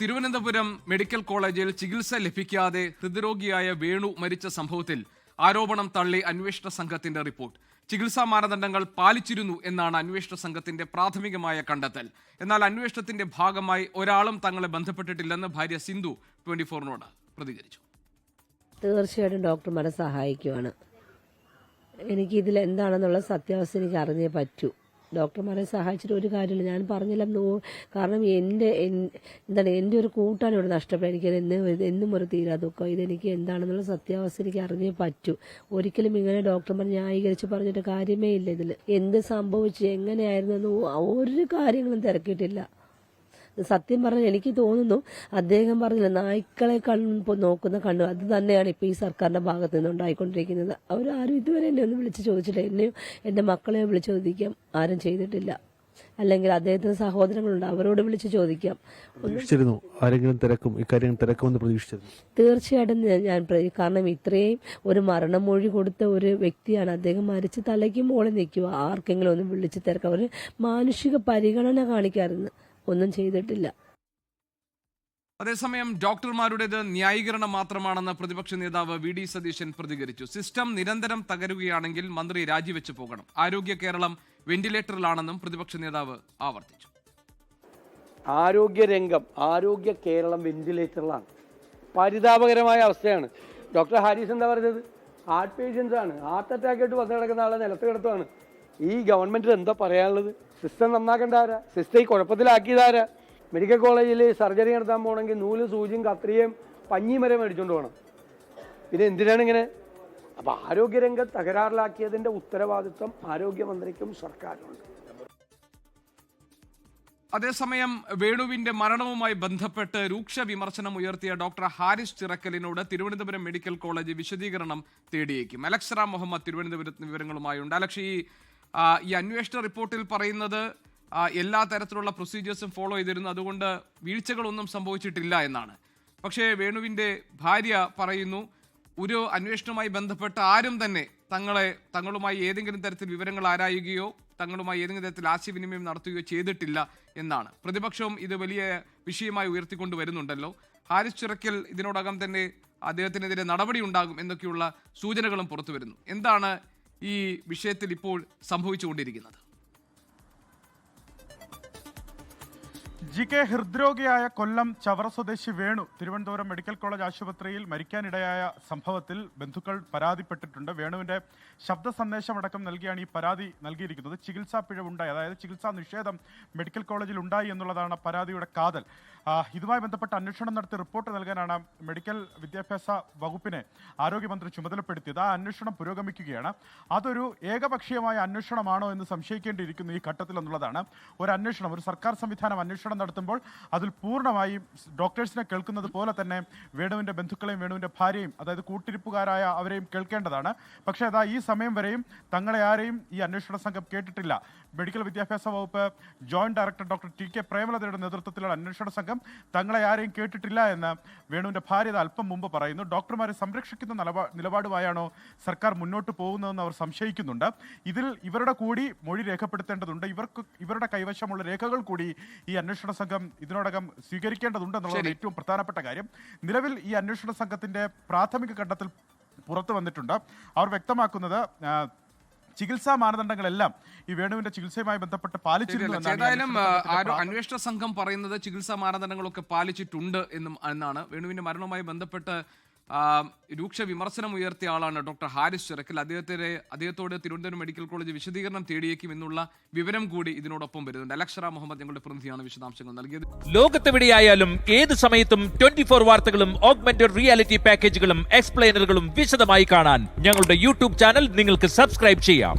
Thiruvananthapuram medical കോളേജിൽ ചികിത്സ ലഭിക്കാതെ ഹൃദ്രോഗിയായ വേണു മരിച്ച സംഭവത്തിൽ ആരോപണം തള്ളി അന്വേഷണ സംഘത്തിന്റെ റിപ്പോർട്ട്. ചികിത്സാ മാനദണ്ഡങ്ങൾ പാലിച്ചിരുന്നു എന്നാണ് അന്വേഷണ സംഘത്തിന്റെ പ്രാഥമികമായ കണ്ടെത്തൽ. എന്നാൽ അന്വേഷണത്തിന്റെ ഭാഗമായി ഒരാളും തങ്ങളെ ബന്ധപ്പെട്ടിട്ടില്ലെന്ന് ഭാര്യ സിന്ധു ട്വന്റി ഫോറിനോട് പ്രതികരിച്ചു. തീർച്ചയായിട്ടും ഡോക്ടർമാരെ സഹായിക്കുവാണ്. എനിക്ക് ഇതിൽ എന്താണെന്നുള്ള സത്യാവസ്ഥ എനിക്ക് അറിഞ്ഞേ പറ്റൂ. ഡോക്ടർമാരെ സഹായിച്ചിട്ട് ഒരു കാര്യമില്ല. ഞാൻ പറഞ്ഞില്ല കാരണം എന്റെ എന്താണ് എന്റെ ഒരു കൂട്ടാണ് ഇവിടെ നഷ്ടപ്പെട്ടത് എനിക്കത് എന്നും എന്നും ഒരു തീരാ ദുഃഖം. ഇതെനിക്ക് എന്താണെന്നുള്ള സത്യാവസ്ഥ എനിക്ക് അറിഞ്ഞേ പറ്റൂ. ഒരിക്കലും ഇങ്ങനെ ഡോക്ടർമാർ ന്യായീകരിച്ച് പറഞ്ഞിട്ട് കാര്യമേ ഇല്ല ഇതിൽ എന്ത് സംഭവിച്ചു എങ്ങനെയായിരുന്നു എന്ന് ഒരു കാര്യങ്ങളും തിരക്കിയിട്ടില്ല. സത്യം പറഞ്ഞാൽ എനിക്ക് തോന്നുന്നു അദ്ദേഹം പറഞ്ഞില്ല നായ്ക്കളെ കണ്ണ് നോക്കുന്ന കണ്ണു അത് തന്നെയാണ് ഇപ്പോൾ ഈ സർക്കാരിന്റെ ഭാഗത്ത് നിന്ന് ഉണ്ടായിക്കൊണ്ടിരിക്കുന്നത്. അവരാരും ഇതുവരെ എന്നെ ഒന്നും വിളിച്ച് ചോദിച്ചില്ല എന്നെയും എന്റെ മക്കളെ വിളിച്ച് ചോദിക്കാം. ആരും ചെയ്തിട്ടില്ല. അല്ലെങ്കിൽ അദ്ദേഹത്തിന് സഹോദരങ്ങളുണ്ട് അവരോട് വിളിച്ച് ചോദിക്കാം. പ്രതീക്ഷിച്ചിരുന്നു. ആരെങ്കിലും തിരക്കും ഇക്കാര്യങ്ങൾ തിരക്കുമെന്ന് പ്രതീക്ഷിച്ചിരുന്നു. തീർച്ചയായിട്ടും ഞാൻ- ഞാൻ കാരണം ഇത്രയും ഒരു മരണമൊഴി കൊടുത്ത ഒരു വ്യക്തിയാണ് അദ്ദേഹം. മരിച്ച് തലയ്ക്ക് മോളിൽ നിൽക്കുക. ആർക്കെങ്കിലും ഒന്ന് വിളിച്ച് തിരക്കാം. ഒരു മാനുഷിക പരിഗണന കാണിക്കാറുണ്ട് ഒന്നും ചെയ്തിട്ടില്ല. അതേസമയം ഡോക്ടർമാരുടേത് ന്യായീകരണം മാത്രമാണെന്ന് പ്രതിപക്ഷ നേതാവ് വി ഡി സതീശൻ പ്രതികരിച്ചു. സിസ്റ്റം നിരന്തരം തകരുകയാണെങ്കിൽ മന്ത്രി രാജിവെച്ചു പോകണം. ആരോഗ്യ കേരളം വെന്റിലേറ്ററിലാണെന്നും പ്രതിപക്ഷ നേതാവ് ആവർത്തിച്ചു. ആരോഗ്യരംഗം ആരോഗ്യ കേരളം വെന്റിലേറ്ററിലാണ്. പരിതാപകരമായ അവസ്ഥയാണ്. ഡോക്ടർ ഹാരിസ് എന്താ പറഞ്ഞത് ഹാർട്ട് പേഷ്യൻസ് ആണ് ഹാർട്ട് അറ്റാക്ക് ആയിട്ട് വന്നു കിടക്കുന്ന ആളെ നിലത്ത് കിടത്തുവാണ്. ഈ ഗവൺമെന്റിന് എന്താ പറയാനുള്ളത്? സിസ്റ്റം നന്നാക്കേണ്ട ആരാ? സിസ്റ്റം ഈ കുഴപ്പത്തിലാക്കിയതാരാ? മെഡിക്കൽ കോളേജിൽ സർജറി നടത്താൻ പോകണമെങ്കിൽ നൂൽ സൂചിയും കത്രിയും പഞ്ഞിയും വരെ മേടിച്ചുകൊണ്ട് പോകണം. പിന്നെ എന്തിനാണ് ഇങ്ങനെ? അപ്പൊ ആരോഗ്യരംഗം തകരാറിലാക്കിയതിന്റെ ഉത്തരവാദിത്വം ആരോഗ്യമന്ത്രിക്കും സർക്കാരിനുണ്ട്. അതേസമയം വേണുവിന്റെ മരണവുമായി ബന്ധപ്പെട്ട് രൂക്ഷ വിമർശനം ഉയർത്തിയ ഡോക്ടർ ഹാരിസ് ചിറക്കലിനോട് തിരുവനന്തപുരം മെഡിക്കൽ കോളേജ് വിശദീകരണം തേടിയേക്കും. അലക്സറ മുഹമ്മദ് തിരുവനന്തപുരത്ത് വിവരങ്ങളുമായുണ്ട്. അലക്ഷ ഈ ഈ അന്വേഷണ റിപ്പോർട്ടിൽ പറയുന്നത് എല്ലാ തരത്തിലുള്ള പ്രൊസീജിയേഴ്സും ഫോളോ ചെയ്തിരുന്നു. അതുകൊണ്ട് വീഴ്ചകളൊന്നും സംഭവിച്ചിട്ടില്ല എന്നാണ്. പക്ഷേ വേണുവിന്റെ ഭാര്യ പറയുന്നു ഒരു അന്വേഷണവുമായി ബന്ധപ്പെട്ട ആരും തന്നെ തങ്ങളെ തങ്ങളുമായി ഏതെങ്കിലും തരത്തിൽ വിവരങ്ങൾ ആരായുകയോ തങ്ങളുമായി ഏതെങ്കിലും തരത്തിൽ ആശയവിനിമയം നടത്തുകയോ ചെയ്തിട്ടില്ല എന്നാണ്. പ്രതിപക്ഷവും ഇത് വലിയ വിഷയമായി ഉയർത്തിക്കൊണ്ട് വരുന്നുണ്ടല്ലോ. ഹാരിസ് ചിറക്കൽ ഇതിനോടകം തന്നെ അദ്ദേഹത്തിനെതിരെ നടപടി ഉണ്ടാകും എന്നൊക്കെയുള്ള സൂചനകളും പുറത്തു വരുന്നു. എന്താണ് ഈ വിഷയത്തിൽ ഇപ്പോൾ സംഭവിച്ചുകൊണ്ടിരിക്കുന്നത്. ജി കെ ഹൃദ്രോഗിയായ കൊല്ലം ചവറ സ്വദേശി വേണു തിരുവനന്തപുരം മെഡിക്കൽ കോളേജ് ആശുപത്രിയിൽ മരിക്കാനിടയായ സംഭവത്തിൽ ബന്ധുക്കൾ പരാതിപ്പെട്ടിട്ടുണ്ട്. വേണുവിന്റെ ശബ്ദ സന്ദേശമടക്കം നൽകിയാണ് ഈ പരാതി നൽകിയിരിക്കുന്നത്. ചികിത്സാ പിഴവുണ്ടായി. അതായത് ചികിത്സാ നിഷേധം മെഡിക്കൽ കോളേജിൽ ഉണ്ടായി എന്നുള്ളതാണ് പരാതിയുടെ കാതൽ. ഇതുമായി ബന്ധപ്പെട്ട് അന്വേഷണം നടത്തി റിപ്പോർട്ട് നൽകാനാണ് മെഡിക്കൽ വിദ്യാഭ്യാസ വകുപ്പിനെ ആരോഗ്യമന്ത്രി ചുമതലപ്പെടുത്തിയത്. ആ അന്വേഷണം പുരോഗമിക്കുകയാണ്. അതൊരു ഏകപക്ഷീയമായ അന്വേഷണമാണോ എന്ന് സംശയിക്കേണ്ടിയിരിക്കുന്നു ഈ ഘട്ടത്തിൽ എന്നുള്ളതാണ്. ഒരു അന്വേഷണം ഒരു സർക്കാർ സംവിധാനം അന്വേഷണം നടത്തുമ്പോൾ അതിൽ പൂർണമായും ഡോക്ടേഴ്സിനെ കേൾക്കുന്നത് പോലെ തന്നെ വേണുവിന്റെ ബന്ധുക്കളെയും വേണുവിന്റെ ഭാര്യയും അതായത് കൂട്ടിരിപ്പുകാരായ അവരെയും കേൾക്കേണ്ടതാണ്. പക്ഷേ അതാ ഈ സമയം വരെയും തങ്ങളെ ആരെയും ഈ അന്വേഷണ സംഘം കേട്ടിട്ടില്ല. മെഡിക്കൽ വിദ്യാഭ്യാസ വകുപ്പ് joint director doctor T K പ്രേമലതയുടെ നേതൃത്വത്തിലുള്ള അന്വേഷണ സംഘം തങ്ങളെ ആരെയും കേട്ടിട്ടില്ല എന്ന് വേണുവിന്റെ ഭാര്യ അല്പം മുമ്പ് പറയുന്നു. ഡോക്ടർമാരെ സംരക്ഷിക്കുന്ന നിലപാ നിലപാടുമായാണോ സർക്കാർ മുന്നോട്ട് പോകുന്നതെന്ന് അവർ സംശയിക്കുന്നുണ്ട്. ഇതിൽ ഇവരുടെ കൂടി മൊഴി രേഖപ്പെടുത്തേണ്ടതുണ്ട്. ഇവർക്ക് ഇവരുടെ കൈവശമുള്ള രേഖകൾ കൂടി ഈ അന്വേഷണ സംഘം ഇതിനോടകം സ്വീകരിക്കേണ്ടതുണ്ടെന്നുള്ളതാണ് ഏറ്റവും പ്രധാനപ്പെട്ട കാര്യം. നിലവിൽ ഈ അന്വേഷണ സംഘത്തിന്റെ പ്രാഥമിക കണ്ടെത്തൽ പുറത്തു വന്നിട്ടുണ്ട്. അവർ വ്യക്തമാക്കുന്നത് ചികിത്സാ മാനദണ്ഡങ്ങളെല്ലാം ഈ വേണുവിന്റെ ചികിത്സയുമായി ബന്ധപ്പെട്ട് പാലിച്ചിട്ടുണ്ട് അന്വേഷണ അന്വേഷണ സംഘം പറയുന്നത് ചികിത്സാ മാനദണ്ഡങ്ങളൊക്കെ പാലിച്ചിട്ടുണ്ട് എന്നും എന്നാണ് വേണുവിന്റെ മരണവുമായി ബന്ധപ്പെട്ട് രൂക്ഷ വിമർശനം ഉയർത്തിയ ആളാണ് ഡോക്ടർ ഹാരിസ് ചിറക്കൽ. അദ്ദേഹത്തിന് അദ്ദേഹത്തോട് തിരുവനന്തപുരം മെഡിക്കൽ കോളേജ് വിശദീകരണം തേടിയേക്കും എന്നുള്ള വിവരം കൂടി ഇതിനോടൊപ്പം വരുന്നുണ്ട്. അലക്ഷറ മുഹമ്മദ് ഞങ്ങളുടെ പ്രതിനിധിയാണ് വിശദാംശങ്ങൾ നൽകിയത്. ലോകത്തെവിടെയായാലും ഏത് സമയത്തും ട്വന്റി ഫോർ വാർത്തകളും ഓഗ്മെന്റഡ് റിയാലിറ്റി പാക്കേജുകളും എക്സ്പ്ലെയിനറുകളും വിശദമായി കാണാൻ ഞങ്ങളുടെ യൂട്യൂബ് ചാനൽ നിങ്ങൾക്ക് സബ്സ്ക്രൈബ് ചെയ്യാം.